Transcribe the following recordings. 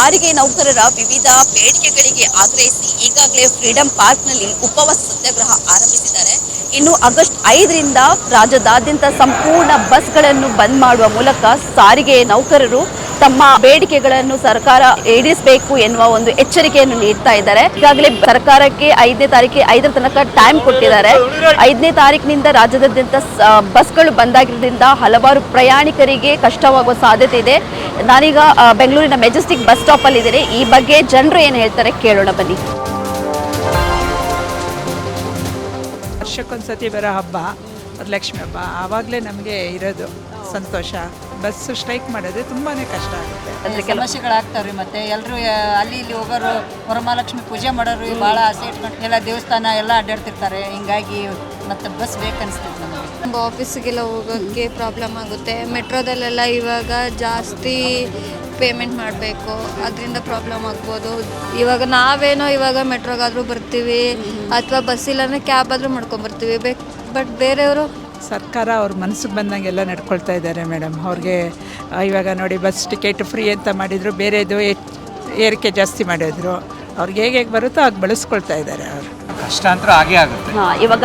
ಸಾರಿಗೆ ನೌಕರರ ವಿವಿಧ ಬೇಡಿಕೆಗಳಿಗೆ ಆಗ್ರಹಿಸಿ ಈಗಾಗಲೇ ಫ್ರೀಡಂ ಪಾರ್ಕ್ನಲ್ಲಿ ಉಪವಾಸ ಸತ್ಯಾಗ್ರಹ ಆರಂಭಿಸಿದ್ದಾರೆ. ಇನ್ನು ಆಗಸ್ಟ್ ಐದರಿಂದ ರಾಜ್ಯದಾದ್ಯಂತ ಸಂಪೂರ್ಣ ಬಸ್ಗಳನ್ನು ಬಂದ್ ಮಾಡುವ ಮೂಲಕ ಸಾರಿಗೆ ನೌಕರರು ತಮ್ಮ ಬೇಡಿಕೆಗಳನ್ನು ಸರ್ಕಾರ ಈಡೇರಿಸಬೇಕು ಎನ್ನುವ ಒಂದು ಎಚ್ಚರಿಕೆಯನ್ನು ನೀಡ್ತಾ ಇದ್ದಾರೆ. ಈಗಾಗಲೇ ಸರ್ಕಾರಕ್ಕೆ ಐದನೇ ತಾರೀಕಿಗೆ ಐದರ ತನಕ ಟೈಮ್ ಕೊಟ್ಟಿದ್ದಾರೆ. ಐದನೇ ತಾರೀಕಿನಿಂದ ರಾಜ್ಯದಾದ್ಯಂತ ಬಸ್ಗಳು ಬಂದಾಗಿರೋದ್ರಿಂದ ಹಲವಾರು ಪ್ರಯಾಣಿಕರಿಗೆ ಕಷ್ಟವಾಗುವ ಸಾಧ್ಯತೆ ಇದೆ. ನಾನೀಗ ಬೆಂಗಳೂರಿನ ಮೆಜೆಸ್ಟಿಕ್ ಬಸ್ ಸ್ಟಾಪ್ ಅಲ್ಲಿ ಇದ್ದೇನೆ. ಈ ಬಗ್ಗೆ ಜನರು ಏನು ಹೇಳ್ತಾರೆ ಕೇಳೋಣ ಬನ್ನಿ. ವರ್ಷಕ್ಕೊಂದ್ಸತಿ ಬರೋ ಹಬ್ಬ ಲಕ್ಷ್ಮಿ ಹಬ್ಬ, ಆವಾಗಲೇ ನಮಗೆ ಇರೋದು ಸಂತೋಷ. ಬಸ್ಸು ಸ್ಟ್ರೈಕ್ ಮಾಡೋದೇ ತುಂಬಾ ಕಷ್ಟ ಆಗುತ್ತೆ. ಅಂದ್ರೆ ಸಮಸ್ಯೆಗಳಾಗ್ತಾವ್ರಿ ಮತ್ತೆ ಎಲ್ಲರೂ ಅಲ್ಲಿ ಇಲ್ಲಿ ಹೋಗೋರು ವರಮಹಾಲಕ್ಷ್ಮಿ ಪೂಜೆ ಮಾಡೋರು ಭಾಳ ಆಸೆ ಇಟ್ಕೊಂಡು ಎಲ್ಲ ದೇವಸ್ಥಾನ ಎಲ್ಲ ಅಡ್ಡಾಡ್ತಿರ್ತಾರೆ. ಹಿಂಗಾಗಿ ಮತ್ತೆ ಬಸ್ ಬೇಕನ್ಸ್ತೈತೆ ನಮಗೆ. ನಮ್ಮ ಆಫೀಸಿಗೆಲ್ಲ ಹೋಗೋಕ್ಕೆ ಪ್ರಾಬ್ಲಮ್ ಆಗುತ್ತೆ. ಮೆಟ್ರೋದಲ್ಲೆಲ್ಲ ಇವಾಗ ಜಾಸ್ತಿ ಪೇಮೆಂಟ್ ಮಾಡಬೇಕು. ಅದರಿಂದ ಪ್ರಾಬ್ಲಮ್ ಆಗ್ಬೋದು. ಇವಾಗ ನಾವೇನೋ ಇವಾಗ ಮೆಟ್ರೋಗಾದರೂ ಬರ್ತೀವಿ ಅಥವಾ ಬಸ್ ಇಲ್ಲಾಂದ್ರೆ ಕ್ಯಾಬ್ ಆದರೂ ಮಾಡ್ಕೊಂಬರ್ತೀವಿ. ಬೇಕು ಬಟ್ ಬೇರೆಯವರು ಸರ್ಕಾರ ಅವ್ರ ಮನಸ್ಸಿಗೆ ಬಂದಂಗೆಲ್ಲ ನಡ್ಕೊಳ್ತಾ ಇದ್ದಾರೆ ಮೇಡಮ್. ಅವ್ರಿಗೆ ಇವಾಗ ನೋಡಿ ಬಸ್ ಟಿಕೆಟ್ ಫ್ರೀ ಅಂತ ಮಾಡಿದರು ಬೇರೆದು ಏ- ಏರಿಕೆ ಜಾಸ್ತಿ ಮಾಡಿದ್ರು. ಅವ್ರಿಗೆ ಹೇಗೆ ಹೇಗೆ ಬರುತ್ತೋ ಹಾಗೆ ಬಳಸ್ಕೊಳ್ತಾ ಇದ್ದಾರೆ ಅವರು. ಕಷ್ಟ ಅಂತೂ ಆಗೇ ಆಗುತ್ತೆ. ಹಾ, ಇವಾಗ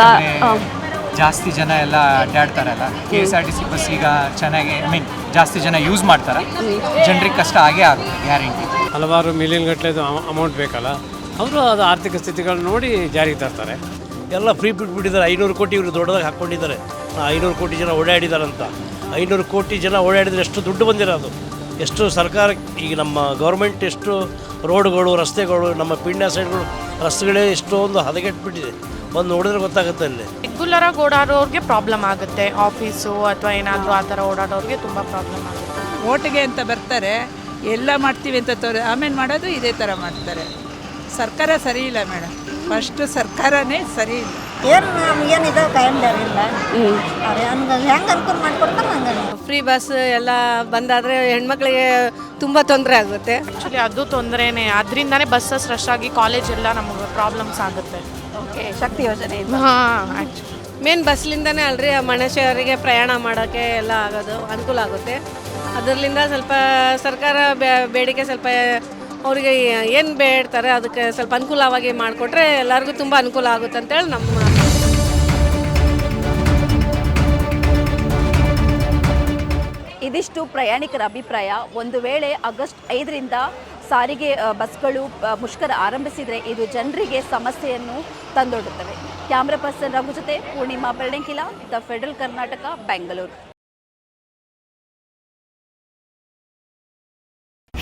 ಜಾಸ್ತಿ ಜನ ಎಲ್ಲ ಅಡ್ಡಾಡ್ತಾರಲ್ಲ. K S R T C bus ಈಗ ಚೆನ್ನಾಗಿ ಐ ಮೀನ್ ಜಾಸ್ತಿ ಜನ ಯೂಸ್ ಮಾಡ್ತಾರೆ. ಜನರಿಗೆ ಕಷ್ಟ ಆಗೇ ಆಗುತ್ತೆ ಗ್ಯಾರಂಟಿ ಹಲವಾರು ಮಿಲಿಯನ್ ಗಟ್ಟಲೆದು ಅಮೌಂಟ್ ಬೇಕಲ್ಲ. ಅವರು ಅದು ಆರ್ಥಿಕ ಸ್ಥಿತಿಗಳು ನೋಡಿ ಜಾರಿಗೆ ತರ್ತಾರೆ. ಎಲ್ಲ ಫ್ರೀ ಬಿಟ್ಬಿಟ್ಟಿದ್ದಾರೆ. ಐನೂರು ಕೋಟಿ ಇವರು ದೊಡ್ಡದಾಗಿ ಹಾಕ್ಕೊಂಡಿದ್ದಾರೆ. ಐನೂರು ಕೋಟಿ ಜನ ಓಡಾಡಿದಾರಂತ. ಐನೂರು ಕೋಟಿ ಜನ ಓಡಾಡಿದರೆ ಎಷ್ಟು ದುಡ್ಡು ಬಂದಿರೋದು ಎಷ್ಟು ಸರ್ಕಾರ ಈಗ ನಮ್ಮ ಗೌರ್ಮೆಂಟ್ ಎಷ್ಟು ರೋಡ್ಗಳು ರಸ್ತೆಗಳು ನಮ್ಮ ಪಿಂಡ್ಯ ಸೈಡ್ಗಳು ರಸ್ತೆಗಳೇ ಎಷ್ಟೊಂದು ಹದಗೆಟ್ಬಿಟ್ಟಿದೆ. ಒಂದು ನೋಡಿದ್ರೆ ಗೊತ್ತಾಗುತ್ತೆ ಅಲ್ಲಿ. ರೆಗ್ಯುಲರಾಗಿ ಓಡಾಡೋರಿಗೆ ಪ್ರಾಬ್ಲಮ್ ಆಗುತ್ತೆ. ಆಫೀಸು ಅಥವಾ ಏನಾದರೂ ಆ ಥರ ಓಡಾಡೋರಿಗೆ ತುಂಬ ಪ್ರಾಬ್ಲಮ್ ಆಗುತ್ತೆ. ಓಟಿಗೆ ಅಂತ ಬರ್ತಾರೆ. ಎಲ್ಲ ಮಾಡ್ತೀವಿ ಅಂತ ತೋರಿ ಆಮೇಲೆ ಮಾಡೋದು ಇದೇ ಥರ ಮಾಡ್ತಾರೆ. ಸರ್ಕಾರ ಸರಿ ಇಲ್ಲ ಮೇಡಮ್. ಫಸ್ಟ್ ಸರ್ಕಾರನೇ ಸರಿ ಇಲ್ಲ. ಏನು ಏನಿದೆ ಕಾಯಂದಾರ ಇಲ್ಲ ಹೆಂಗೆ ಅನುಕೂಲ ಮಾಡಿಕೊಡ್ತಾರೆ ಹಂಗೆ ಫ್ರೀ ಬಸ್ ಎಲ್ಲ ಬಂದಾದರೆ ಹೆಣ್ಮಕ್ಳಿಗೆ ತುಂಬ ತೊಂದರೆ ಆಗುತ್ತೆ. ಆ್ಯಕ್ಚುಲಿ ಅದು ತೊಂದರೆನೇ. ಅದರಿಂದನೇ ಬಸ್ಸಸ್ ರಶ್ ಆಗಿ ಕಾಲೇಜ್ ಎಲ್ಲ ನಮಗೆ ಪ್ರಾಬ್ಲಮ್ಸ್ ಆಗುತ್ತೆ. ಓಕೆ ಶಕ್ತಿ ಯೋಜನೆ. ಹಾಂ ಆ್ಯಕ್ಚುಲಿ ಮೇನ್ ಬಸ್ಲಿಂದನೇ ಅಲ್ರಿ ಮನುಷ್ಯರಿಗೆ ಪ್ರಯಾಣ ಮಾಡೋಕ್ಕೆ ಎಲ್ಲ ಆಗೋದು ಅನುಕೂಲ ಆಗುತ್ತೆ. ಅದರಿಂದ ಸ್ವಲ್ಪ ಸರ್ಕಾರ ಬೇಡಿಕೆ ಸ್ವಲ್ಪ ಅವರಿಗೆ ಏನು ಬೇಡ್ತಾರೆ ಅದಕ್ಕೆ ಸ್ವಲ್ಪ ಅನುಕೂಲವಾಗಿ ಮಾಡಿಕೊಟ್ರೆ ಎಲ್ಲರಿಗೂ ತುಂಬ ಅನುಕೂಲ ಆಗುತ್ತೆ ಅಂತೇಳಿ ನಮ್ಮ ಇದಿಷ್ಟು ಪ್ರಯಾಣಿಕರ ಅಭಿಪ್ರಾಯ. ಒಂದು ವೇಳೆ ಆಗಸ್ಟ್ ಐದರಿಂದ ಸಾರಿಗೆ ಬಸ್ಗಳು ಮುಷ್ಕರ ಆರಂಭಿಸಿದರೆ ಇದು ಜನರಿಗೆ ಸಮಸ್ಯೆಯನ್ನು ತಂದೊಡ್ಡುತ್ತವೆ. ಕ್ಯಾಮ್ರಾ ಪರ್ಸನ್ ರಘು ಜೊತೆ ಪೂರ್ಣಿಮಾ ಬೆಳ್ಳೆಂಕಿಲ ದ ಫೆಡರಲ್ ಕರ್ನಾಟಕ, ಬೆಂಗಳೂರು.